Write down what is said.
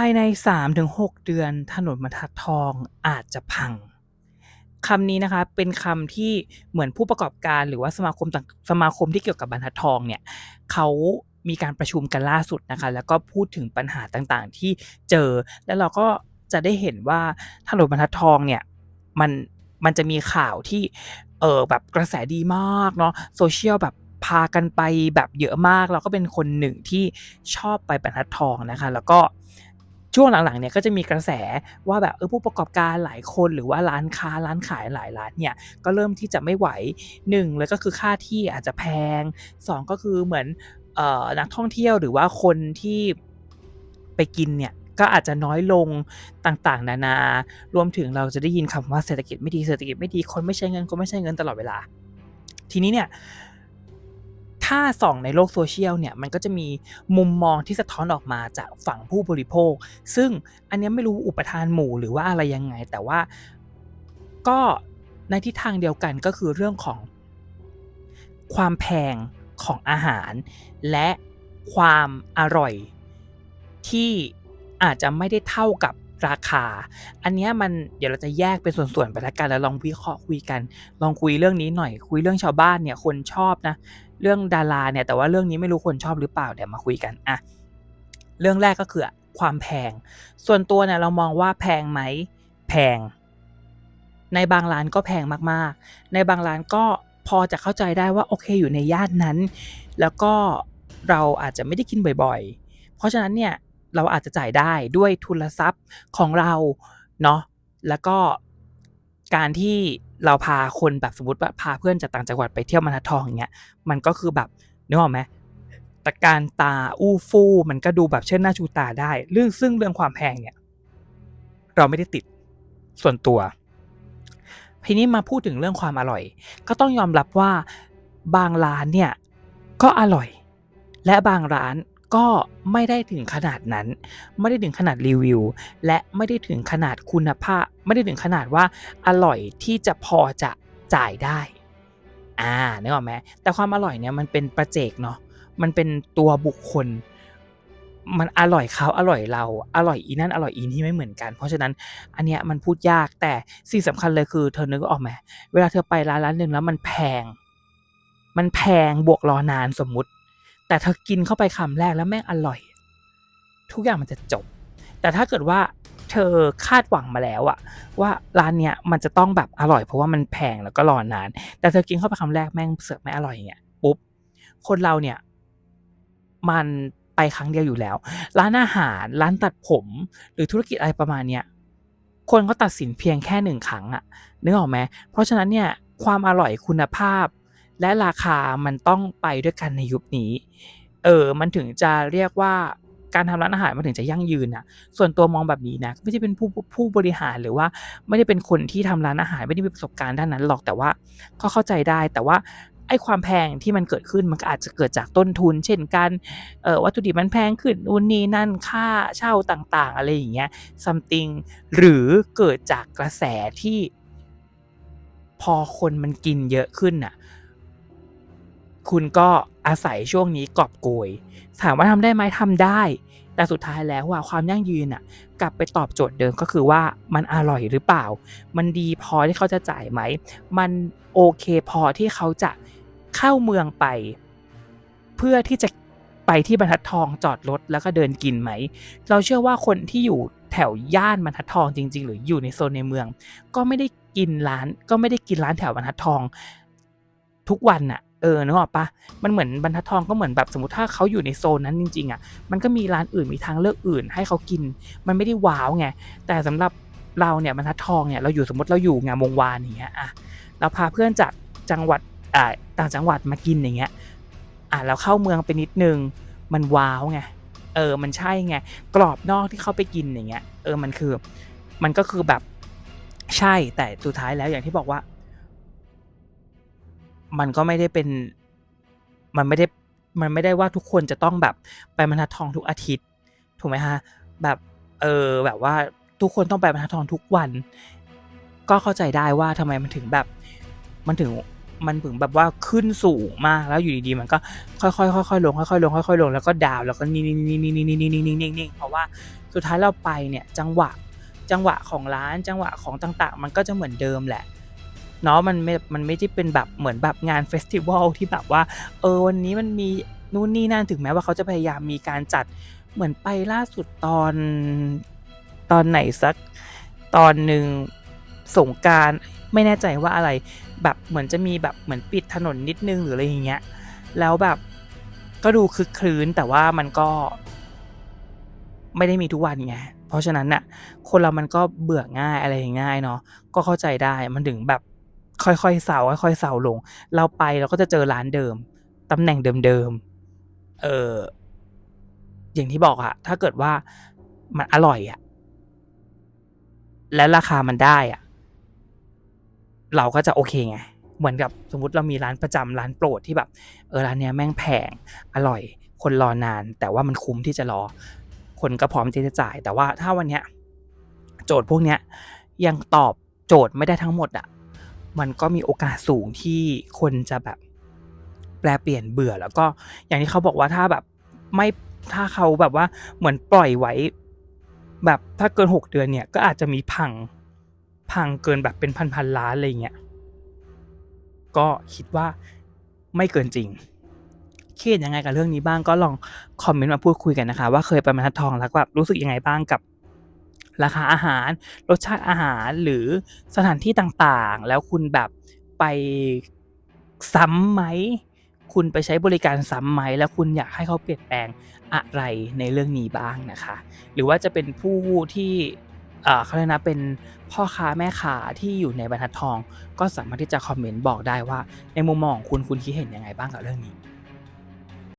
ายใน 3-6 เดือน ถนนบรรทัดทองอาจจะพังคำนี้นะคะเป็นคำที่เหมือนผู้ประกอบการหรือว่าสมาคมต่างสมาคมที่เกี่ยวกับบรรทัดทองเนี่ยเขามีการประชุมกันล่าสุดนะคะ แล้วก็พูดถึงปัญหาต่างๆ ที่เจอ แล้วเราก็จะได้เห็นว่าถนนบรรทัดทองเนี่ยมันมันจะมีข่าวที่เออแบบกระแสดีมากเนาะโซเชียลแบบพากันไปแบบเยอะมาก เราก็เป็นคนหนึ่งที่ชอบไปบรรทัดทองนะคะ แล้วก็ ช่วงหลังๆเนี่ยก็จะมีกระแสว่าแบบเออผู้ประกอบการหลายคนหรือว่าร้านค้าร้านขายหลายร้านเนี่ยก็เริ่มที่จะไม่ไหวหนึ่งเลยก็คือค่าที่อาจจะแพงสองก็คือเหมือนเอ่อนักท่องเที่ยวหรือว่าคนที่ไปกินเนี่ยก็อาจจะน้อยลงต่างๆ นานา รวมถึงเราจะได้ยินคำว่าเศรษฐกิจไม่ดีเศรษฐกิจไม่ดีคนไม่ใช้เงินคนไม่ใช้เงินตลอดเวลา ทีนี้เนี่ย ถ้าส่องในโลกโซเชียลเนี่ยมันก็จะมีมุมมองที่สะท้อนออกมาจากฝั่งผู้บริโภค ซึ่งอันนี้ไม่รู้อุปทานหมู่หรือว่าอะไรยังไง แต่ว่าก็ในทิศทางเดียวกันก็คือเรื่องของความแพงของอาหาร และความอร่อยที่อาจจะไม่ได้เท่ากับ ราคา อันนี้มันเดี๋ยวเราจะแยกเป็นส่วนๆไปแล้วกันแล้วลองวิเคราะห์คุยกัน ลองคุยเรื่องนี้หน่อย คุยเรื่องชาวบ้านเนี่ยคนชอบนะ เรื่องดาราเนี่ยแต่ว่าเรื่องนี้ไม่รู้คนชอบหรือเปล่าเดี๋ยวมาคุยกันอะเรื่องแรกก็คือความแพง ส่วนตัวเนี่ยเรามองว่าแพงไหมแพง ในบางร้านก็แพงมากๆ ในบางร้านก็พอจะเข้าใจได้ว่าโอเคอยู่ในย่านนั้น แล้วก็เราอาจจะไม่ได้กินบ่อยๆ เพราะฉะนั้นเนี่ย เราอาจจะจ่ายได้ด้วยทุนทรัพย์ของเราเนาะแล้วก็การที่เราพาคนแบบสมมติว่าพาเพื่อนจากต่างจังหวัดไปเที่ยวบรรทัดทองอย่างเงี้ยมันก็คือแบบนึกออกไหมตะการตาอู้ฟู่มันก็ดูแบบเช่นหน้าชูตาได้ เรื่องซึ่งเรื่องความแพงเนี่ย เราไม่ได้ติดส่วนตัวทีนี้มาพูดถึงเรื่องความอร่อย ก็ต้องยอมรับว่าบางร้านเนี่ยก็อร่อย และบางร้าน ก็ไม่ได้ถึงขนาดนั้น ไม่ได้ถึงขนาดรีวิว และไม่ได้ถึงขนาดคุณภาพ ไม่ได้ถึงขนาดว่าอร่อยที่จะพอจะจ่ายได้อ่านึกออกไหมแต่ความอร่อยเนี่ยมันเป็นประเจกเนาะมันเป็นตัวบุคคล มันอร่อยเขาอร่อยเรา อร่อยอีนั่นอร่อยอีนี่ไม่เหมือนกัน เพราะฉะนั้นอันเนี้ยมันพูดยากแต่สิ่งสำคัญเลยคือเธอนึกออกไหมเวลาเธอไปร้านร้านหนึ่งแล้วมันแพง มันแพงบวกรอนานสมมุติ แต่เธอกินเข้าไปคำแรกแล้วแม่งอร่อย ทุกอย่างมันจะจบ แต่ถ้าเกิดว่าเธอคาดหวังมาแล้วอะว่าร้านเนี้ยมันจะต้องแบบอร่อย เพราะว่ามันแพงแล้วก็รอนาน แต่เธอกินเข้าไปคำแรกแม่งเสือกไม่อร่อยอย่างเงี้ยปุ๊บคนเราเนี่ย มันไปครั้งเดียวอยู่แล้ว ร้านอาหารร้านตัดผม หรือธุรกิจอะไรประมาณเนี้ยคนก็ตัดสินเพียงแค่หนึ่งครั้งอะนึกออกไหมเพราะฉะนั้นเนี่ยความอร่อยคุณภาพ และราคามันต้องไปด้วยกันในยุคนี้ เออ มันถึงจะเรียกว่าการทำร้านอาหารมันถึงจะยั่งยืนนะส่วนตัวมองแบบนี้นะไม่ใช่เป็นผู้ผู้บริหารหรือว่าไม่ได้เป็นคนที่ทำร้านอาหารไม่ได้มีประสบการณ์ด้านนั้นหรอกแต่ว่าก็เข้าใจได้แต่ว่าไอ้ความแพงที่มันเกิดขึ้นมันอาจจะเกิดจากต้นทุน เช่นกันเอ่อวัตถุดิบมันแพงขึ้นนู่นนี่นั่นค่าเช่าต่างๆ อะไรอย่างเงี้ย something หรือเกิดจากกระแสที่ พอคนมันกินเยอะขึ้นน่ะ คุณก็อาศัยช่วงนี้กอบโกย ถามว่าทำได้ไหมทำได้ แต่สุดท้ายแล้วว่าความยั่งยืนอะ กลับไปตอบโจทย์เดิมก็คือว่ามันอร่อยหรือเปล่า มันดีพอที่เขาจะจ่ายไหม มันโอเคพอที่เขาจะเข้าเมืองไป เพื่อที่จะไปที่บรรทัดทองจอดรถแล้วก็เดินกินไหม เราเชื่อว่าคนที่อยู่แถวย่านบรรทัดทองจริง ๆ หรืออยู่ในโซนในเมือง ก็ไม่ได้กินร้าน ก็ไม่ได้กินร้านแถวบรรทัดทอง ทุกวันน่ะ เออนึกออกปะมันเหมือนบรรทัดทองก็เหมือนแบบสมมติถ้าเขาอยู่ในโซนนั้นจริงๆอะมันก็มีร้านอื่นมีทางเลือกอื่น ให้เขากิน มันไม่ได้ว้าวไงแต่สำหรับเราเนี่ยบรรทัดทองเนี่ยเราอยู่สมมติเราอยู่งานวงวานอย่างเงี้ยอะเราพาเพื่อนจากจังหวัดอ่าต่างจังหวัดมากินอย่างเงี้ยอะเราเข้าเมืองไปนิดนึงมันว้าวไงเออมันใช่ไงกรอบนอกที่เขาไปกินอย่างเงี้ยเออมันคือมันก็คือแบบใช่แต่สุดท้ายแล้วอย่างที่บอกว่า มันก็ไม่ได้เป็น มันไม่ได้ มันไม่ได้ว่าทุกคนจะต้องแบบไปบรรทัดทองทุกอาทิตย์ ถูกไหมฮะ แบบเออแบบว่าทุกคนต้องไปบรรทัดทองทุกวัน ก็เข้าใจได้ว่าทำไมมันถึงแบบ มันถึงมันถึงแบบว่าขึ้นสูงมากแล้วอยู่ดีๆ มันก็ค่อยๆค่อยๆลงค่อยๆลงค่อยๆลงแล้วก็ดาวแล้วก็นิ่งๆนิ่งๆนิ่งๆนิ่งๆนิ่นิ่ๆเพราะว่าสุดท้ายเราไปเนี่ยจังหวะจังหวะของร้านจังหวะของต่างๆ มันก็จะเหมือนเดิมแหละ เนาะมันไม่มันไม่ได้เป็นแบบเหมือนแบบงานเฟสติวัลที่แบบว่าเออวันนี้มันมีนู่นนี่นั่นถึงแม้ว่าเขาจะพยายามมีการจัดเหมือนไปล่าสุดตอนตอนไหนสักตอนหนึ่งสงการไม่แน่ใจว่าอะไรแบบเหมือนจะมีแบบเหมือนปิดถนนนิดนึงหรืออะไรอย่างเงี้ยแล้วแบบก็ดูคึกคลื้นแต่ว่ามันก็ ไม่ได้มีทุกวันไงเพราะฉะนั้นน่ะ คนเรามันก็เบื่อง่ายอะไรง่ายเนาะก็เข้าใจได้มันถึงแบบ ค่อยๆเซาค่อยๆเซาลง เราไปเราก็จะเจอร้านเดิมตำแหน่งเดิมๆเอออย่างที่บอกอะถ้าเกิดว่ามันอร่อยอะและราคามันได้อะเราก็จะโอเคไงเหมือนกับสมมติเรามีร้านประจำร้านโปรดที่แบบ เออร้านเนี้ยแม่งแพงอร่อย คนรอนาน แต่ว่ามันคุ้มที่จะรอ คนก็พร้อมที่จะจ่าย แต่ว่าถ้าวันเนี้ย โจทย์พวกเนี้ยยังตอบโจทย์ไม่ได้ทั้งหมดอะ มันก็มีโอกาสสูงที่คนจะแบบแปลเปลี่ยนเบื่อแล้วก็อย่างที่เขาบอกว่าถ้าแบบไม่ถ้าเขาแบบว่าเหมือนปล่อยไว้ แบบถ้าเกินหกเดือนเนี่ยก็อาจจะมีพังพังเกินแบบเป็นพันๆล้านอะไรเงี้ยก็คิดว่าไม่เกินจริงคิดเห็นยังไงกับเรื่องนี้บ้างก็ลองคอมเมนต์มาพูดคุยกันนะคะ ว่าเคยไปบรรทัดทองแล้วแบบรู้สึกยังไงบ้างกับ ราคาอาหาร รสชาติอาหารหรือสถานที่ต่างๆ แล้วคุณแบบไปซ้ำไหม คุณไปใช้บริการซ้ำไหม แล้วคุณอยากให้เขาเปลี่ยนแปลงอะไรในเรื่องนี้บ้างนะคะ หรือว่าจะเป็นผู้ที่เอ่อเขาเรียกนะเป็นพ่อค้าแม่ค้าที่อยู่ในบรรทัดทอง ก็สามารถที่จะคอมเมนต์บอกได้ว่า ในมุมมองของคุณคุณคิดเห็นยังไงบ้างกับเรื่องนี้